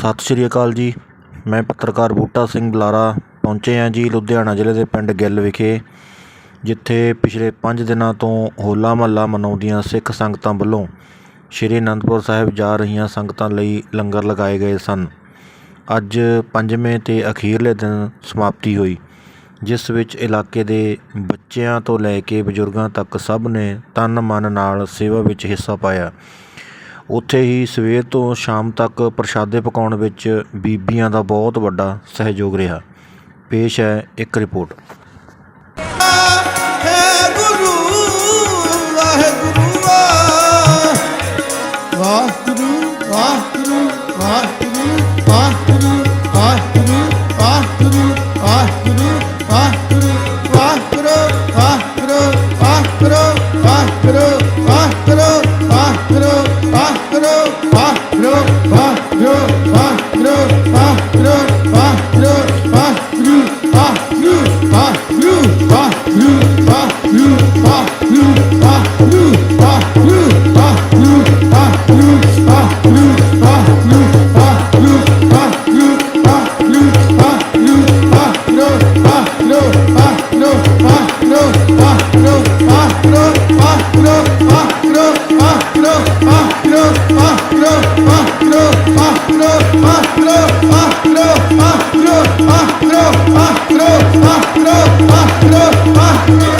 ਸਤਿ ਸ਼੍ਰੀ ਅਕਾਲ ਜੀ। ਮੈਂ ਪੱਤਰਕਾਰ ਬੂਟਾ ਸਿੰਘ ਬੁਲਾਰਾ ਪਹੁੰਚੇ ਹਾਂ ਜੀ ਲੁਧਿਆਣਾ ਜ਼ਿਲ੍ਹੇ ਦੇ ਪਿੰਡ ਗਿੱਲ ਵਿਖੇ, ਜਿੱਥੇ ਪਿਛਲੇ 5 ਦਿਨਾਂ ਤੋਂ ਹੋਲਾ ਮਹੱਲਾ ਮਨਾਉਂਦੀਆਂ ਸਿੱਖ ਸੰਗਤਾਂ ਵੱਲੋਂ ਸ਼੍ਰੀ ਅਨੰਦਪੁਰ ਸਾਹਿਬ ਜਾ ਰਹੀਆਂ ਸੰਗਤਾਂ ਲਈ ਲੰਗਰ ਲਗਾਏ ਗਏ ਸਨ। ਅੱਜ ਪੰਜਵੇਂ ਤੇ ਅਖੀਰਲੇ ਦਿਨ ਸਮਾਪਤੀ ਹੋਈ, ਜਿਸ ਵਿੱਚ ਇਲਾਕੇ ਦੇ ਬੱਚਿਆਂ ਤੋਂ ਲੈ ਕੇ ਬਜ਼ੁਰਗਾਂ ਤੱਕ ਸਭ ਨੇ ਤਨ ਮਨ ਨਾਲ ਸੇਵਾ ਵਿੱਚ ਹਿੱਸਾ ਪਾਇਆ। ਉੱਥੇ ਹੀ ਸਵੇਰ ਤੋਂ ਸ਼ਾਮ ਤੱਕ ਪ੍ਰਸ਼ਾਦੇ ਪਕਾਉਣ ਵਿੱਚ ਬੀਬੀਆਂ ਦਾ ਬਹੁਤ ਵੱਡਾ ਸਹਿਯੋਗ ਰਿਹਾ। ਪੇਸ਼ ਹੈ ਇੱਕ report. Waheguru Waheguru Waheguru Waheguru Waheguru Thank you.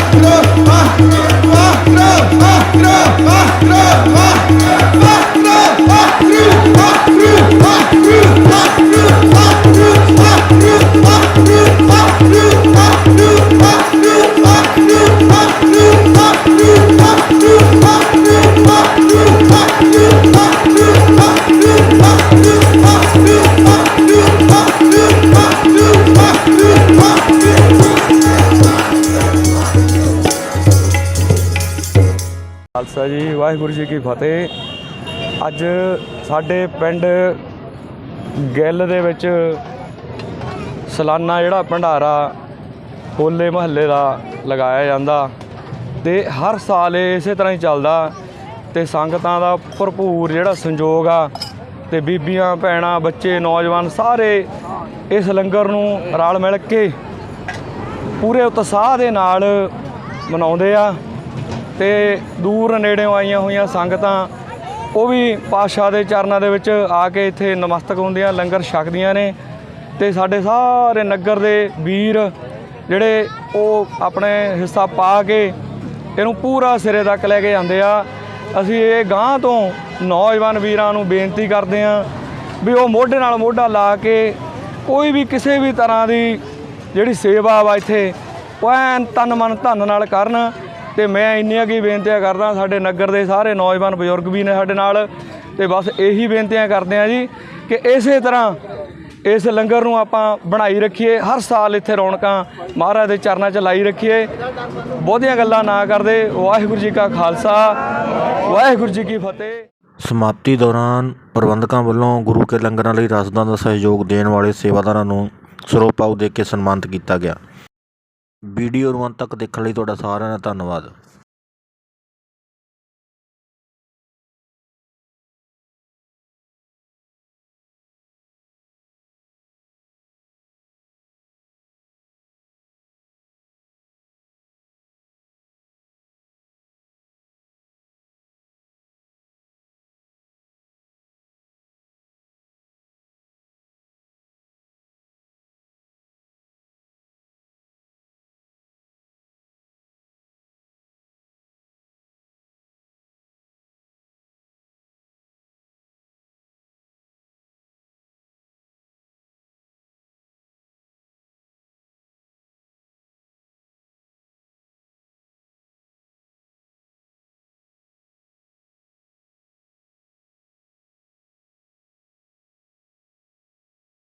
Khalsa ji, Waheguru ji ਕੀ ਫਤਿਹ। ਅੱਜ ਸਾਡੇ ਪਿੰਡ ਗਿੱਲ ਦੇ ਵਿੱਚ ਸਲਾਨਾ ਜਿਹੜਾ ਭੰਡਾਰਾ ਹੋਲੇ ਮਹੱਲੇ ਦਾ ਲਗਾਇਆ ਜਾਂਦਾ ਤੇ ਹਰ ਸਾਲ ਇਹ ਇਸੇ ਤਰ੍ਹਾਂ ਹੀ ਚੱਲਦਾ ਤੇ ਸੰਗਤਾਂ ਦਾ ਭਰਪੂਰ ਜਿਹੜਾ ਸੰਯੋਗ ਆ ਤੇ ਬੀਬੀਆਂ, ਭੈਣਾਂ, ਬੱਚੇ, ਨੌਜਵਾਨ ਸਾਰੇ ਇਸ ਲੰਗਰ ਨੂੰ ਰਲ ਮਿਲ ਕੇ ਪੂਰੇ ਉਤਸ਼ਾਹ ਦੇ ਨਾਲ ਮਨਾਉਂਦੇ ਆ। ਤੇ ਦੂਰ ਨੇੜਿਓਂ ਆਈਆਂ ਹੋਈਆਂ ਸੰਗਤਾਂ, ਉਹ ਵੀ ਪਾਤਸ਼ਾਹ ਦੇ ਚਰਨਾਂ ਦੇ ਵਿੱਚ ਆ ਕੇ ਇੱਥੇ ਨਮਸਤਕ ਹੁੰਦੀਆਂ, ਲੰਗਰ ਛਕਦੀਆਂ ਨੇ ਤੇ ਸਾਡੇ ਸਾਰੇ ਨਗਰ ਦੇ ਵੀਰ ਜਿਹੜੇ ਉਹ ਆਪਣੇ ਹਿੱਸਾ ਪਾ ਕੇ ਇਹਨੂੰ ਪੂਰਾ ਸਿਰੇ ਤੱਕ ਲੈ ਕੇ ਜਾਂਦੇ ਆ। ਅਸੀਂ ਇਹ ਗਾਂ ਤੋਂ ਨੌਜਵਾਨ ਵੀਰਾਂ ਨੂੰ ਬੇਨਤੀ ਕਰਦੇ ਆ ਵੀ ਉਹ ਮੋਢੇ ਨਾਲ ਮੋਢਾ ਲਾ ਕੇ ਕੋਈ ਵੀ ਕਿਸੇ ਵੀ ਤਰ੍ਹਾਂ ਦੀ ਜਿਹੜੀ ਸੇਵਾ ਵਾ ਇੱਥੇ, ਉਹ ਐਨ ਤਨ ਮਨ ਧਨ ਨਾਲ ਕਰਨ ਤੇ ਮੈਂ ਇੰਨੀਆਂ ਕੀ ਬੇਨਤੀਆਂ ਕਰਦਾ, ਸਾਡੇ ਨਗਰ ਦੇ ਸਾਰੇ ਨੌਜਵਾਨ ਬਜ਼ੁਰਗ ਵੀ ਨੇ ਸਾਡੇ ਨਾਲ, ਤੇ ਬਸ ਇਹੀ ਬੇਨਤੀਆਂ ਕਰਦੇ ਆ ਜੀ ਕਿ ਇਸੇ ਤਰ੍ਹਾਂ ਇਸ ਲੰਗਰ ਨੂੰ ਆਪਾਂ ਬਣਾਈ ਰੱਖੀਏ, ਹਰ ਸਾਲ ਇੱਥੇ ਰੌਣਕਾਂ ਮਹਾਰਾਜ ਦੇ ਚਰਨਾਂ 'ਚ ਲਾਈ ਰੱਖੀਏ। ਬਹੁਤੀਆਂ ਗੱਲਾਂ ਨਾ ਕਰਦੇ, ਵਾਹਿਗੁਰੂ ਜੀ ਕਾ ਖਾਲਸਾ, ਵਾਹਿਗੁਰੂ ਜੀ ਕੀ ਫਤਿਹ। ਸਮਾਪਤੀ ਦੌਰਾਨ ਪ੍ਰਬੰਧਕਾਂ ਵੱਲੋਂ ਗੁਰੂ ਕੇ ਲੰਗਰਾਂ ਲਈ ਰਸਦਾਂ ਦਾ ਸਹਿਯੋਗ ਦੇਣ ਵਾਲੇ ਸੇਵਾਦਾਰਾਂ ਨੂੰ ਸਰੋਪਾਉ ਦੇ ਕੇ ਸਨਮਾਨਿਤ ਕੀਤਾ ਗਿਆ। ਵੀਡੀਓ ਨੂੰ ਅੰਤ ਤੱਕ ਦੇਖਣ ਲਈ ਤੁਹਾਡਾ ਸਾਰਿਆਂ ਦਾ ਧੰਨਵਾਦ।